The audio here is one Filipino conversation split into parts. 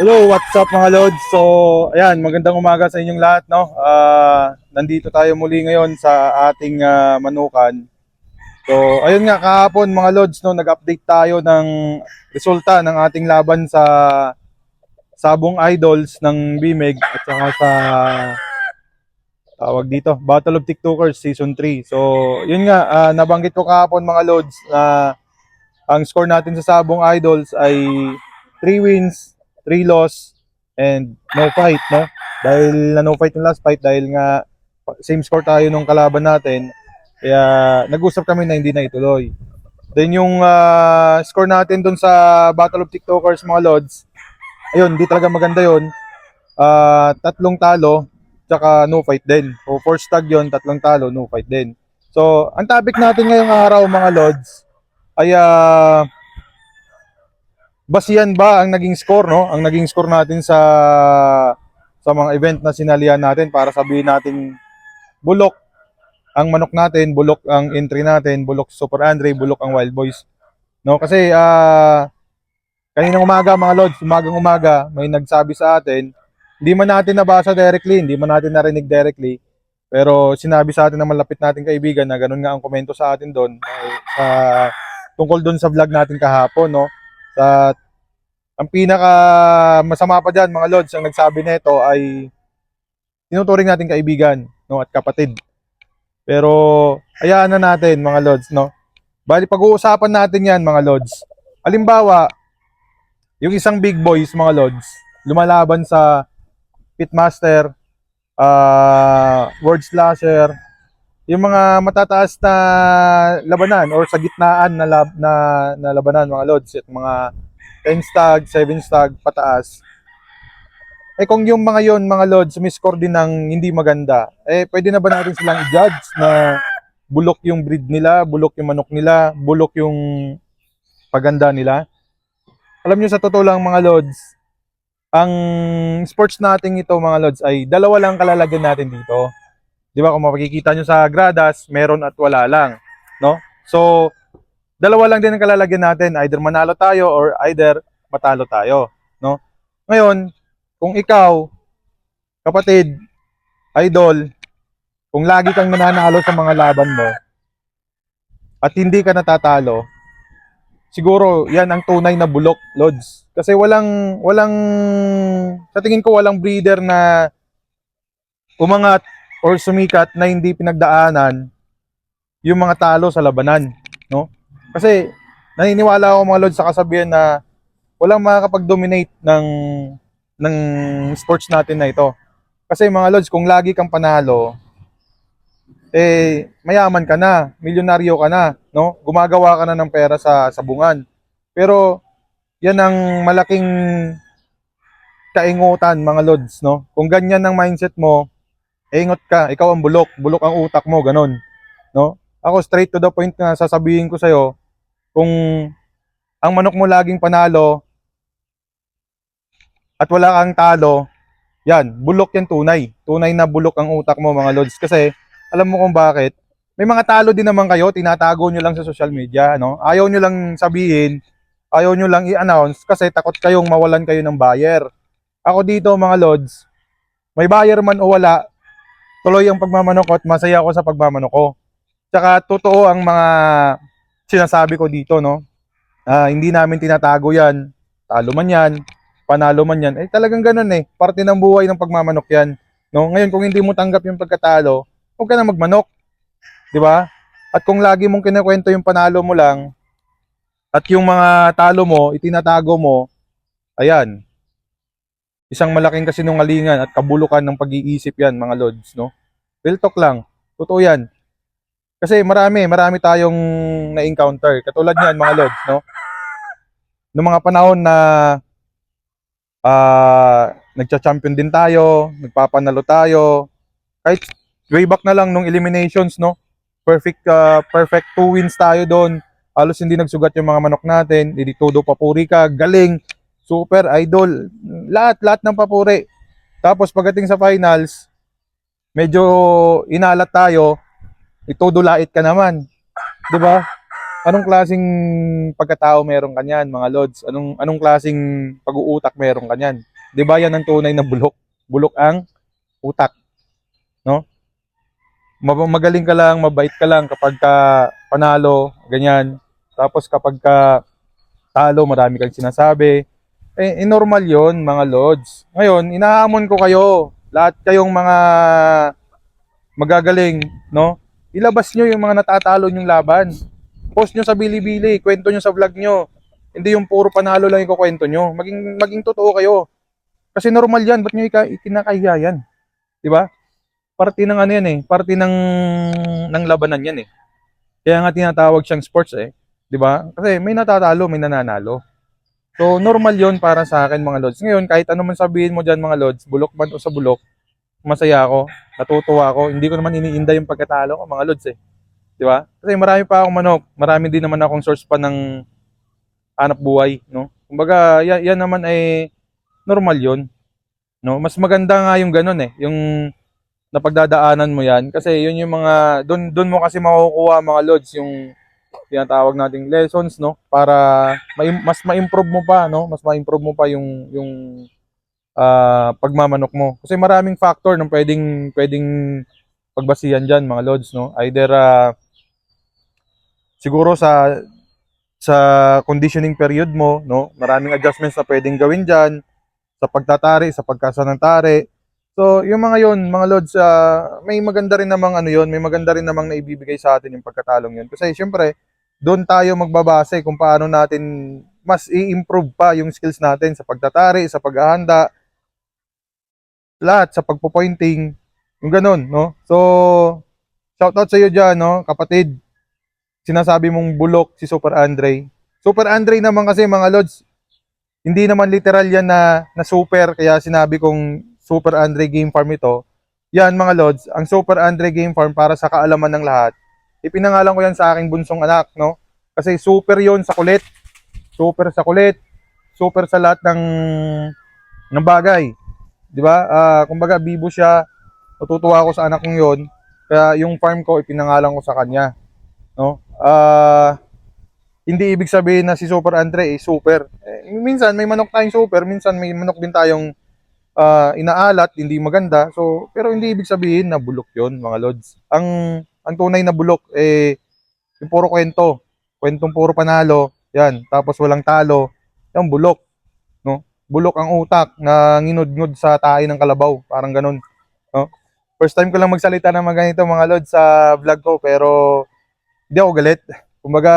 Hello, what's up mga Lods? So, ayan, magandang umaga sa inyong lahat, no? Ah, nandito tayo muli ngayon sa ating ah, manukan. So, ayun nga kahapon mga Lods, no, nag-update tayo ng resulta ng ating laban sa Sabong Idols ng BMEG at saka sa tawag dito, Battle of TikTokers Season 3. So, yun nga, ah, nabanggit ko kahapon mga Lods na ang score natin sa Sabong Idols ay 3 wins, 3 loss, and no fight, no? Dahil na no fight yung last fight, dahil nga same score tayo nung kalaban natin, kaya nag-usap kami na hindi na ituloy. Then yung ah, score natin dun sa Battle of TikTokers mga Lods, ayun, hindi talaga maganda yun. Ah, tatlong talo, tsaka no fight din. O first tag yun, tatlong talo, no fight din. So, ang topic natin ngayong araw mga Lods, ay ah, basihan ba ang naging score, no? Ang naging score natin sa sa mga event na sinalihan natin para sabihin natin bulok ang manok natin, bulok ang entry natin, bulok Super Andre, bulok ang Wild Boys. No, kasi ah kaninang umaga mga lods, umagang umaga, may nagsabi sa atin, hindi man natin nabasa directly, hindi man natin narinig directly, pero sinabi sa atin ng malapit nating kaibigan na ganun nga ang komento sa atin doon sa tungkol doon sa vlog natin kahapon, no? Sa ang pinaka masama pa diyan mga lods, ang nagsabi nito ay tinuturing natin kaibigan, no, at kapatid. Pero hayaan na natin mga lods, no. Bali pag-uusapan natin 'yan mga lods. Halimbawa, yung isang big boys mga lods, lumalaban sa Pitmaster, ah Word Slasher, yung mga matataas na labanan or sa gitnaan na, lab, na, na labanan mga lods, at mga 10 stag, 7 stag, pataas. Eh kung yung mga yon mga lods, may score din ng hindi maganda, eh pwede na ba natin silang i-judge na bulok yung breed nila, bulok yung manok nila, bulok yung paganda nila? Alam nyo sa totoo lang mga lods, ang sports natin ito mga lods ay dalawa lang kalalagyan natin dito. Di ba kung makikita nyo sa gradas, meron at wala lang. No? So, dalawa lang din ang kalalagyan natin. Either manalo tayo or either matalo tayo. No? Ngayon, kung ikaw, kapatid, idol, kung lagi kang nananalo sa mga laban mo, at hindi ka natatalo, siguro yan ang tunay na bulok, Lods. Kasi walang, walang, sa tingin ko walang breeder na umangat or sumikat na hindi pinagdaanan yung mga talo sa labanan, no? Kasi naniniwala ako mga Lods sa kasabihan na walang makakapag-dominate ng ng sports natin na ito. Kasi mga Lods, kung lagi kang panalo, eh, mayaman ka na, milyonaryo ka na, no? Gumagawa ka na ng pera sa sabungan. Pero, yan ang malaking kaingutan, mga Lods, no? Kung ganyan ang mindset mo, ingot ka, ikaw ang bulok, bulok ang utak mo, ganun, no? Ako, straight to the point na sasabihin ko sa'yo, kung ang manok mo laging panalo, at wala kang talo, yan, bulok yan tunay. Tunay na bulok ang utak mo mga lods. Kasi, alam mo kung bakit, may mga talo din naman kayo, tinatago nyo lang sa social media, no? Ayaw nyo lang sabihin, ayaw nyo lang i-announce kasi takot kayong mawalan kayo ng buyer. Ako dito mga lods, may buyer man o wala, tuloy ang pagmamanok at masaya ako sa pagmamanok. Tsaka totoo ang mga sinasabi ko dito, no? Ah, hindi namin tinatago yan. Talo man yan, panalo man yan. Eh talagang ganun eh. Parte ng buhay ng pagmamanok yan. No? Ngayon kung hindi mo tanggap yung pagkatalo, huwag ka na magmanok. 'Di ba? At kung lagi mong kinukwento yung panalo mo lang at yung mga talo mo, itinatago mo, ayan. Isang malaking kasinungalingan at kabulukan ng pag-iisip yan, mga lods, no? Real talk lang. Totoo yan. Kasi marami, marami tayong na-encounter. Katulad niyan, mga lods, no? Noong mga panahon na ah nagcha-champion din tayo, nagpapanalo tayo. Kahit way back na lang nung eliminations, no? Perfect ah, perfect two wins tayo doon. Halos hindi nagsugat yung mga manok natin. Hindi todo papuri ka, galing, super idol, lahat lahat ng papuri. Tapos pagdating sa finals, medyo inalat tayo, itodo lait ka naman. 'Di ba? Anong klasing pagkatao meron kanyan, mga lods? Anong anong klasing pag-uutak meron kanyan? 'di ba? Yan ang tunay na bulok. Bulok ang utak, no? Ma- Magaling ka lang, mabait ka lang kapag ka panalo, ganyan. Tapos kapag ka talo, marami kang sinasabi. Eh, normal yon mga lods. Ngayon, inahamon ko kayo. Lahat kayong mga magagaling, no? Ilabas nyo yung mga natatalo nyong laban. Post nyo sa Bilibili, kwento nyo sa vlog nyo. Hindi yung puro panalo lang yung kwento nyo. Maging, maging totoo kayo. Kasi normal yan, ba't nyo ikinakahiya yan? Di ba? Parte ng ano yan eh, parte ng, ng labanan yan eh. Kaya nga tinatawag siyang sports eh. Di ba? Kasi may natatalo, may nananalo. So, normal yon para sa akin mga lods. Ngayon, kahit ano man sabihin mo dyan mga lods, bulok man o sa bulok, masaya ako, natutuwa ako. Hindi ko naman iniinda yung pagkatalo ko mga lods eh. Di ba? Kasi marami pa akong manok. Marami din naman akong source pa ng hanap buhay, no? Kumbaga, yan, yan naman ay normal yon No? Mas maganda nga yung ganun eh, yung napagdadaanan mo yan kasi yun yung mga doon doon mo kasi makukuha mga lods yung tinatawag nating lessons no? Para ma- mas ma-improve mo pa no? Mas ma-improve mo pa yung yung ah, pagmamanok mo. Kasi maraming factor ng pwedeng pwedeng pagbasihan diyan mga lods no? Either ah, siguro sa sa conditioning period mo no? Maraming adjustments na pwedeng gawin diyan sa pagtatari sa pagkasa ng tari So, yung mga yon, mga lods, ah, may maganda rin namang ano yon, may maganda rin namang naibibigay sa atin yung pagkatalong yon. Kasi syempre, doon tayo magbabase kung paano natin mas i-improve pa yung skills natin sa pagtatari, sa paghahanda, lahat sa pagpo-pointing, yung ganun, no? So, shoutout sa iyo diyan, no, kapatid. Sinasabi mong bulok si Super Andre. Super Andre naman kasi mga lods, hindi naman literal yan na, na super, kaya sinabi kong Super Andre Game Farm ito. Yan mga lods, ang Super Andre Game Farm para sa kaalaman ng lahat. Ipinangalan ko yan sa aking bunsong anak, no? Kasi super yon sa kulit. Super sa kulit. Super sa lahat ng ng bagay. 'Di ba? Ah, kumbaga bibo siya. Natutuwa ako sa anak kong 'yon. Kaya yung farm ko ipinangalan ko sa kanya, no? Ah, hindi ibig sabihin na si Super Andre eh super. Eh, minsan may manok tayong super, minsan may manok din tayong ah, inaalat, hindi maganda. So, pero hindi ibig sabihin na bulok 'yon, mga lods. Ang ang tunay na bulok eh yung puro kwento. Kwentong puro panalo, 'yan. Tapos walang talo, 'yan bulok, no? Bulok ang utak na nginudngod sa tahi ng kalabaw, parang ganun, no? First time ko lang magsalita ng mga ganito mga lods sa vlog ko, pero hindi ako galit. Kumbaga,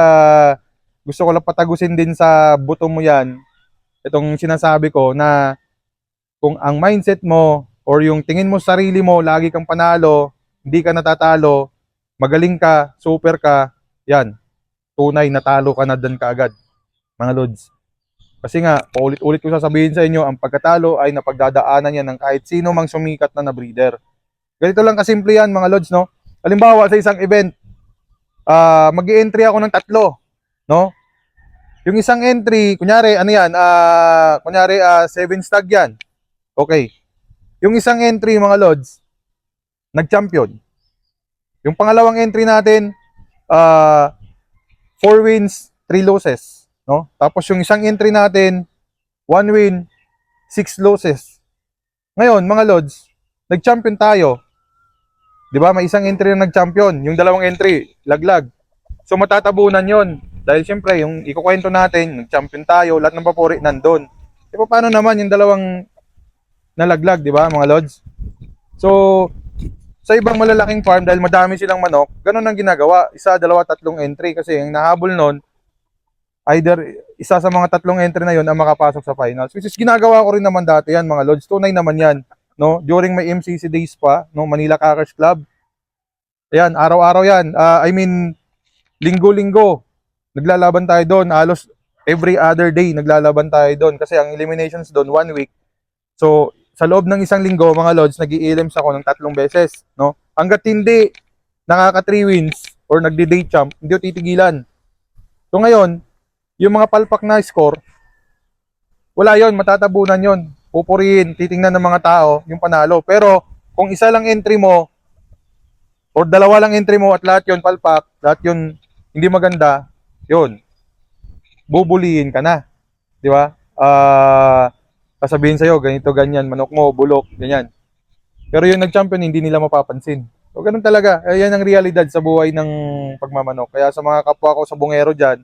gusto ko lang patagusin din sa buto mo 'yan. Itong sinasabi ko na kung ang mindset mo or yung tingin mo sa sarili mo, lagi kang panalo, hindi ka natatalo, magaling ka, super ka, yan, tunay, natalo ka na dan kaagad, mga lods. Kasi nga, paulit-ulit ko sasabihin sa inyo, ang pagkatalo ay napagdadaanan yan ng kahit sino mang sumikat na na breeder. Ganito lang kasimple yan, mga lods, no? Halimbawa, sa isang event, ah mag entry ako ng tatlo, no? Yung isang entry, kunyari, ano yan, ah kunyari, ah seven stag yan. Okay. Yung isang entry, mga lods, nag-champion. Yung pangalawang entry natin, ah 4 wins, 3 losses, no? Tapos yung isang entry natin, 1 win, 6 losses. Ngayon, mga lods, nag-champion tayo. 'Di ba? May isang entry na nag-champion, yung dalawang entry, laglag. So matatabunan 'yon. Dahil siyempre, yung ikukwento natin, nag-champion tayo, lahat ng papuri nandun. E paano naman yung dalawang nalaglag, di ba, mga lods? So, sa ibang malalaking farm, dahil madami silang manok, ganun ang ginagawa. Isa, dalawa, tatlong entry. Kasi yung nahabol nun, either isa sa mga tatlong entry na yon ang makapasok sa finals. Which is ginagawa ko rin naman dati yan, mga lods. Tunay naman yan. No? During my MCC days pa, no? Manila Cackers Club. Ayan, araw-araw yan. Ah, I mean, linggo-linggo. Naglalaban tayo doon. Halos every other day naglalaban tayo doon. Kasi ang eliminations doon, one week. So, sa loob ng isang linggo, mga lods, nag elims ako ng tatlong beses. No? Hanggat hindi nakaka 3 wins or nagdi-day champ, hindi ko titigilan. So ngayon, yung mga palpak na score, wala yon matatabunan yon Pupurihin, titingnan ng mga tao yung panalo. Pero kung isa lang entry mo, or dalawa lang entry mo at lahat yon palpak, lahat yon hindi maganda, yun, bubulihin ka na. Di ba? Ah, sasabihin sa'yo, ganito, ganyan, manok mo, bulok, ganyan. Pero yung nag-champion, hindi nila mapapansin. So, ganun talaga. Eh, yan ang realidad sa buhay ng pagmamanok. Kaya sa mga kapwa ko sa bungero dyan,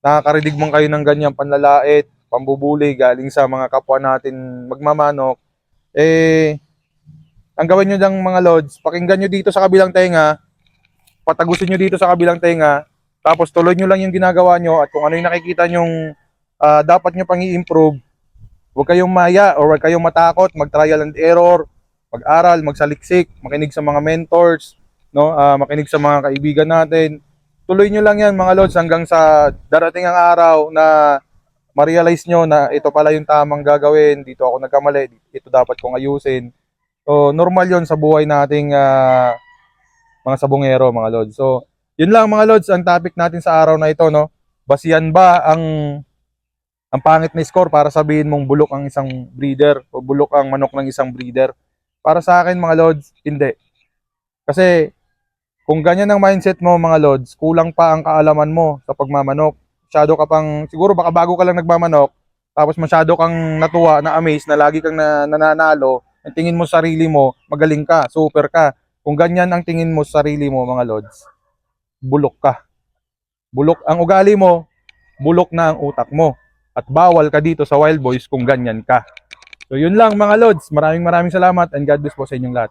nakakarinig man kayo ng ganyang panlalait, pambubuli, galing sa mga kapwa natin magmamanok, eh, ang gawin nyo dyan mga lods, pakinggan nyo dito sa kabilang tenga, patagusin nyo dito sa kabilang tenga, tapos tuloy nyo lang yung ginagawa nyo at kung ano yung nakikita nyong ah, dapat nyo pang i-improve, huwag kayong maya or huwag kayong matakot, mag-trial and error, mag-aral, magsaliksik, makinig sa mga mentors, no? Ah, makinig sa mga kaibigan natin. Tuloy nyo lang yan mga lods hanggang sa darating ang araw na ma-realize nyo na ito pala yung tamang gagawin, dito ako nagkamali, ito dapat kong ayusin. So, normal yon sa buhay nating ah, mga sabongero, mga lods. So, yun lang mga lods, ang topic natin sa araw na ito, no? Basihan ba ang ang pangit na score para sabihin mong bulok ang isang breeder o bulok ang manok ng isang breeder? Para sa akin mga lods, hindi. Kasi kung ganyan ang mindset mo mga lods, kulang pa ang kaalaman mo sa pagmamanok. Masyado ka pang, siguro baka bago ka lang nagmamanok, tapos masyado kang natuwa, na amaze, na lagi kang na, nananalo, ang tingin mo sa sarili mo, magaling ka, super ka. Kung ganyan ang tingin mo sa sarili mo mga lods, bulok ka. Bulok ang ugali mo, bulok na ang utak mo. At bawal ka dito sa Wild Boys kung ganyan ka. So yun lang mga lods, maraming maraming salamat and God bless po sa inyong lahat.